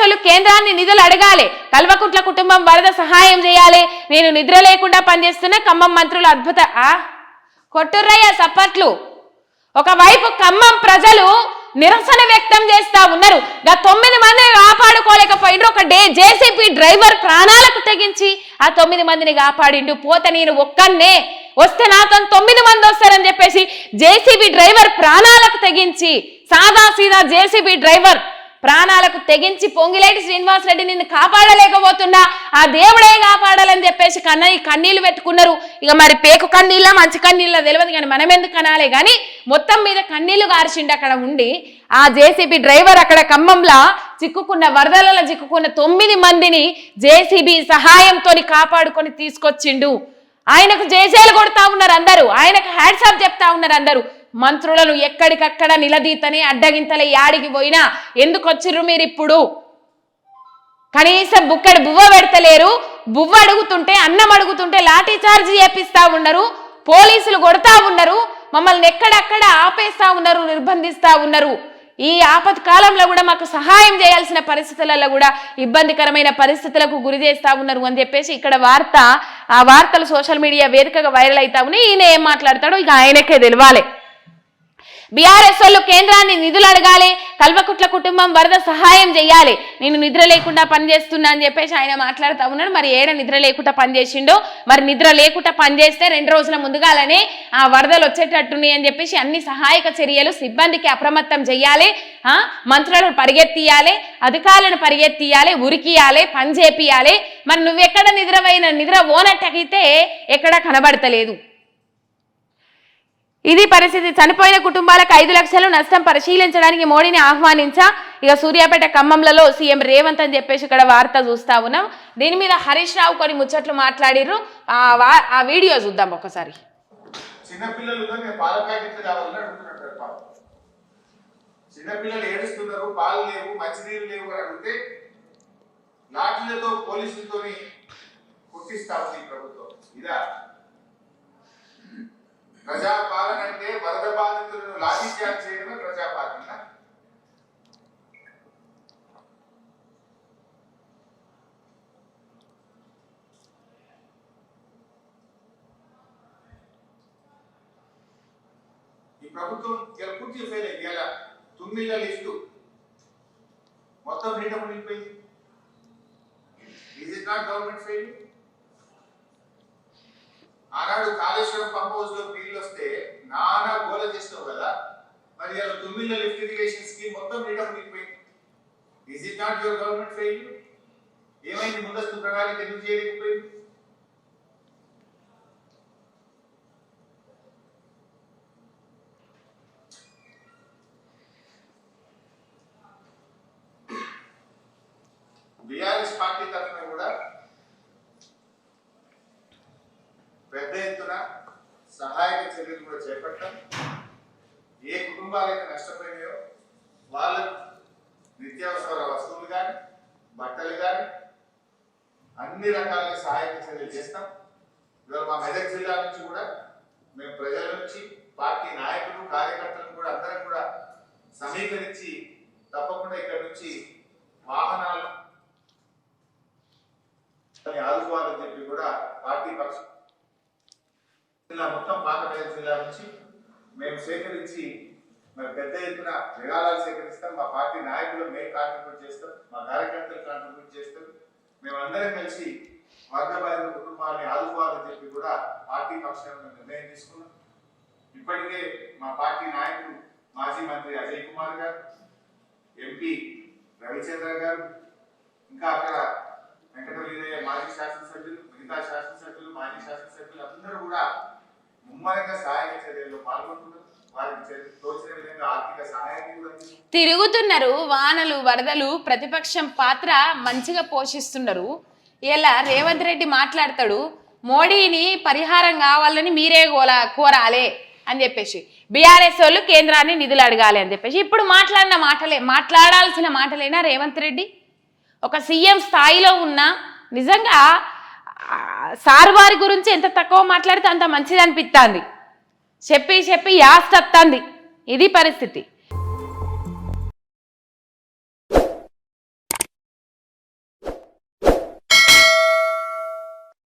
BRS కేంద్రాన్ని నిధులు అడగాలి. కల్వకుట్ల కుటుంబం వరద సహాయం చేయాలి. నేను నిద్ర లేకుండా పనిచేస్తున్న ఖమ్మం మంత్రులు అద్భుత కొట్టుర్రయ్య సప్పట్లు. ఒకవైపు ఖమ్మం ప్రజలు నిరసన వ్యక్తం చేస్తా ఉన్నారు. గా తొమ్మిది మందిని కాపాడుకోలేకపోయిండ్రు. ఒక డే జేసీపీ డ్రైవర్ ప్రాణాలకు తెగించి ఆ తొమ్మిది మందిని కాపాడిండు. పోత నేను ఒక్కనే వస్తే నాతో తొమ్మిది మంది వస్తారని చెప్పేసి జేసీబీ డ్రైవర్ ప్రాణాలకు తెగించి సాదా సీదా జేసీబీ డ్రైవర్ ప్రాణాలకు తెగించి పొంగిలేటి శ్రీనివాస్ రెడ్డి నిన్ను కాపాడలేకపోతున్నా ఆ దేవుడే కాపాడాలని చెప్పేసి కన్న ఈ కన్నీళ్ళు పెట్టుకున్నారు. ఇక మరి పేకు కన్నీళ్ళ మంచి కన్నీళ్ళ తెలియదు కానీ మనం ఎందుకు కనాలే? కానీ మొత్తం మీద కన్నీళ్ళు గార్చిండి అక్కడ ఉండి ఆ జేసీబీ డ్రైవర్ అక్కడ ఖమ్మంలా చిక్కుకున్న వరదలలో చిక్కుకున్న తొమ్మిది మందిని జేసీబీ సహాయంతో కాపాడుకొని తీసుకొచ్చిండు. ఆయనకు జేజేలు కొడతా ఉన్నారు అందరూ. ఆయనకు హ్యాట్సాప్ చెప్తా ఉన్నారు అందరూ. మంత్రులను ఎక్కడికక్కడ నిలదీతనే అడ్డగింతలే యాడికి పోయినా ఎందుకు వచ్చిర్రు మీరు ఇప్పుడు కనీసం బుక్కడి బువ్వ పెడతలేరు బువ్వ అడుగుతుంటే అన్నం అడుగుతుంటే లాఠీ చార్జ్ చేపిస్తా ఉన్నారు పోలీసులు కొడతా ఉన్నారు మమ్మల్ని ఎక్కడక్కడ ఆపేస్తా ఉన్నారు నిర్బంధిస్తా ఉన్నారు ఈ ఆపత్ కాలంలో కూడా మాకు సహాయం చేయాల్సిన పరిస్థితులలో కూడా ఇబ్బందికరమైన పరిస్థితులకు గురి చేస్తా ఉన్నారు అని చెప్పేసి ఇక్కడ వార్త ఆ వార్తలు సోషల్ మీడియా వేదికగా వైరల్ అవుతా ఉన్నాయి. ఈయన ఏం మాట్లాడతాడో ఇక ఆయనకే తెలియాలి బీఆర్ఎస్ వాళ్ళు కేంద్రాన్ని నిధులు అడగాలి కల్వకుట్ల కుటుంబం వరద సహాయం చేయాలి. నేను నిద్ర లేకుండా పనిచేస్తున్నా అని చెప్పేసి ఆయన మాట్లాడుతూ ఉన్నాడు. మరి ఏడ నిద్ర లేకుండా పనిచేసిండో? మరి నిద్ర లేకుండా పనిచేస్తే రెండు రోజుల ముందుగాలనే ఆ వరదలు వచ్చేటట్టున్నాయి అని చెప్పేసి అన్ని సహాయక చర్యలు సిబ్బందికి అప్రమత్తం చేయాలి. మంత్రులను పరిగెత్తియాలి అధికారులను పరిగెత్తియాలి ఉరికియాలి పని చేపియాలి. మరి నువ్వెక్కడ నిద్రపోయిన నిద్ర ఓనట్టయితే ఎక్కడా కనబడతలేదు. ఇది పరిస్థితి. చనిపోయిన కుటుంబాలకు ఐదు లక్షలు నష్టం పరిశీలించడానికి మోడీని ఆహ్వానించా. ఇక సూర్యాపేట ఖమ్మంలలో సీఎం రేవంత్ అని చెప్పేసి ఇక్కడ వార్త చూస్తా ఉన్నాం. దీని మీద హరీష్ రావు కొన్ని ముచ్చట్లు మాట్లాడిర్రు. ఆ ఆ వీడియో చూద్దాం ఒకసారి. చిన్నపిల్లలు ఏడుస్తున్నారు పాలు లేవు మంచినీళ్ళు లేవు అని అడిగితే లాఠీలతో పోలీసులతోని ఉంది ప్రభుత్వం. ఇదా? ప్రజాపాలన అంటే వరద బాధితులను లాఠీ చేయడమే ప్రజాపాలన. ఈ ప్రభుత్వం ఇలా పూర్తి ఫెయిల్ అయింది. ఇలా తొమ్మిది లిస్టు. మొత్తం freedom నిలిపోయింది is it not government fail ఆనాడు కాళేశ్వరం పంప్ హౌస్లో నీళ్ళు వస్తే నానా గోల చేసినావు కదా. మరి ఇలా తుమ్మిళ్ళ లిఫ్ట్ ఇరిగేషన్ స్కీమ్ మొత్తం నీడ నిలిపోయింది is it not your government fail ఏమైంది ముందస్తు ప్రణాళిక ఎందుకు చేయలేకపోయింది? బీఆర్ఎస్ పార్టీ తరఫున కూడా పెద్ద ఎత్తున సహాయక చర్యలు కూడా చేపట్టాం ఏ కుటుంబాలైతే నష్టపోయినాయో వాళ్ళ నిత్యావసర వస్తువులు కానీ బట్టలు కానీ అన్ని రకాల సహాయక చర్యలు చేస్తాం. ఇవాళ మా మెదక్ జిల్లా నుంచి కూడా మేము ప్రజల నుంచి పార్టీ నాయకులు కార్యకర్తలు కూడా అందరం కూడా సమీకరించి తప్పకుండా ఇక్కడ నుంచి వాహనాలు అని ఆదుకోవాలని చెప్పి కూడా పార్టీ పక్షం జిల్లా మొత్తం పాతపేట జిల్లా నుంచి మేము సేకరించి మరి పెద్ద ఎత్తున విరాళాలు సేకరిస్తాం. మా పార్టీ నాయకులు మేము కాంట్రిబ్యూట్ చేస్తాం. మా కార్యకర్తలు కాంట్రిబ్యూట్ చేస్తాం. మేమందరం కలిసి వర్గ బాధిత కుటుంబాన్ని ఆదుకోవాలని చెప్పి కూడా పార్టీ పక్షాన మేము నిర్ణయం తీసుకున్నాం. ఇప్పటికే మా పార్టీ నాయకులు మాజీ మంత్రి అజయ్ కుమార్ గారు ఎంపీ రవిచంద్ర గారు ఇంకా అక్కడ వెంకటవీరయ్య మాజీ శాసనసభ్యులు మిగతా శాసనసభ్యులు మాజీ శాసనసభ్యులు అందరూ కూడా ముమ్మరంగా సహాయక చర్యల్లో పాల్గొంటున్నారు. తిరుగుతున్నారు. వానలు వరదలు ప్రతిపక్షం పాత్ర మంచిగా పోషిస్తున్నారు ఇలా రేవంత్ రెడ్డి మాట్లాడతాడు మోడీని పరిహారం కావాలని మీరే గోలా కోరాలే అని చెప్పేసి. బీఆర్ఎస్ వాళ్ళు కేంద్రాన్ని నిధులు అడగాలి అని చెప్పేసి. ఇప్పుడు మాట్లాడిన మాటలే మాట్లాడాల్సిన మాటలేనా రేవంత్ రెడ్డి? ఒక సీఎం స్థాయిలో ఉన్న నిజంగా సార్ వారి గురించి ఎంత తక్కువ మాట్లాడితే అంత మంచిది అనిపిస్తుంది చెప్పి చెప్పి యాస్తత్తంది ఇది పరిస్థితి.